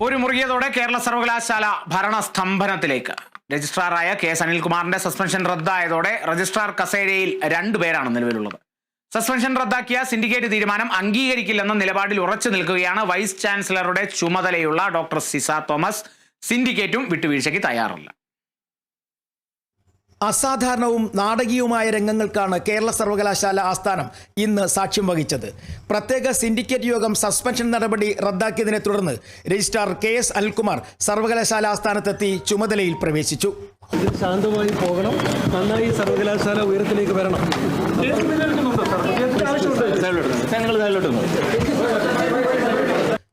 ഒരു മുറുകിയതോടെ കേരള സർവകലാശാല ഭരണസ്തംഭനത്തിലേക്ക്. രജിസ്ട്രാറായ കെ എസ് അനിൽകുമാറിന്റെ സസ്പെൻഷൻ റദ്ദായതോടെ രജിസ്ട്രാർ കസേരയിൽ രണ്ടുപേരാണ് നിലവിലുള്ളത്. സസ്പെൻഷൻ റദ്ദാക്കിയ സിൻഡിക്കേറ്റ് തീരുമാനം അംഗീകരിക്കില്ലെന്ന നിലപാടിൽ ഉറച്ചു നിൽക്കുകയാണ് വൈസ് ചാൻസലറുടെ ചുമതലയുള്ള ഡോക്ടർ സിസ തോമസ്. സിൻഡിക്കേറ്റും വിട്ടുവീഴ്ചയ്ക്ക് തയ്യാറല്ല. അസാധാരണവും നാടകീയവുമായ രംഗങ്ങൾക്കാണ് കേരള സർവകലാശാല ആസ്ഥാനം ഇന്ന് സാക്ഷ്യം വഹിച്ചത്. പ്രത്യേക സിൻഡിക്കേറ്റ് യോഗം സസ്പെൻഷൻ നടപടി റദ്ദാക്കിയതിനെ തുടർന്ന് രജിസ്ട്രാർ കെ എസ് അനിൽകുമാർ സർവകലാശാല ആസ്ഥാനത്തെത്തി ചുമതലയിൽ പ്രവേശിച്ചു. ശാന്തമായി പോകണം. നന്നായി സർവകലാശാല ഉയരത്തിലേക്ക് വരണം. തൊട്ടുപിന്നാലെ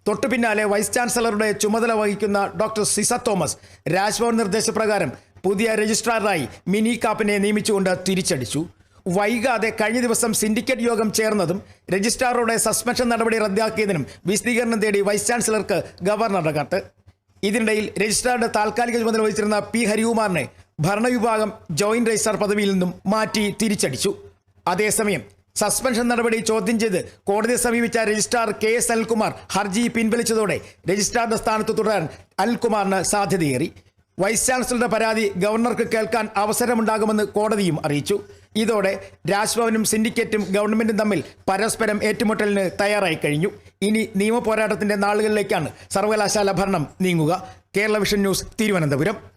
തൊട്ടു പിന്നാലെ വൈസ് ചാൻസലറുടെ ചുമതല വഹിക്കുന്ന ഡോക്ടർ സിസ തോമസ് രാജ്ഭവൻ നിർദ്ദേശപ്രകാരം പുതിയ രജിസ്ട്രാറായി മിനി കാപ്പിനെ നിയമിച്ചുകൊണ്ട് തിരിച്ചടിച്ചു. വൈകാതെ കഴിഞ്ഞ ദിവസം സിൻഡിക്കേറ്റ് യോഗം ചേർന്നതും രജിസ്ട്രാറുടെ സസ്പെൻഷൻ നടപടി റദ്ദാക്കിയതിനും വിശദീകരണം തേടി വൈസ് ചാൻസലർക്ക് ഗവർണറുടെ കത്ത് ഇതിനിടയിൽ രജിസ്ട്രാറുടെ താൽക്കാലിക ചുമതല വഹിച്ചിരുന്ന പി ഹരികുമാറിനെ ഭരണവിഭാഗം ജോയിന്റ് രജിസ്ട്രാർ പദവിയിൽ നിന്നും മാറ്റി തിരിച്ചടിച്ചു. അതേസമയം സസ്പെൻഷൻ നടപടി ചോദ്യം ചെയ്ത് കോടതിയെ സമീപിച്ച രജിസ്ട്രാർ കെ എസ് അനിൽകുമാർ ഹർജി പിൻവലിച്ചതോടെ രജിസ്ട്രാറുടെ സ്ഥാനത്ത് തുടരാൻ അനിൽകുമാറിന് സാധ്യതയേറി. വൈസ് ചാൻസലറുടെ പരാതി ഗവർണർക്ക് കേൾക്കാൻ അവസരമുണ്ടാകുമെന്ന് കോടതിയും അറിയിച്ചു. ഇതോടെ രാജ്ഭവനും സിൻഡിക്കേറ്റും ഗവൺമെന്റും തമ്മിൽ പരസ്പരം ഏറ്റുമുട്ടലിന് തയ്യാറായി കഴിഞ്ഞു. ഇനി നിയമപോരാട്ടത്തിന്റെ നാളുകളിലേക്കാണ് സർവകലാശാല ഭരണം നീങ്ങുക. Kerala vision news Thiruvananthapuram.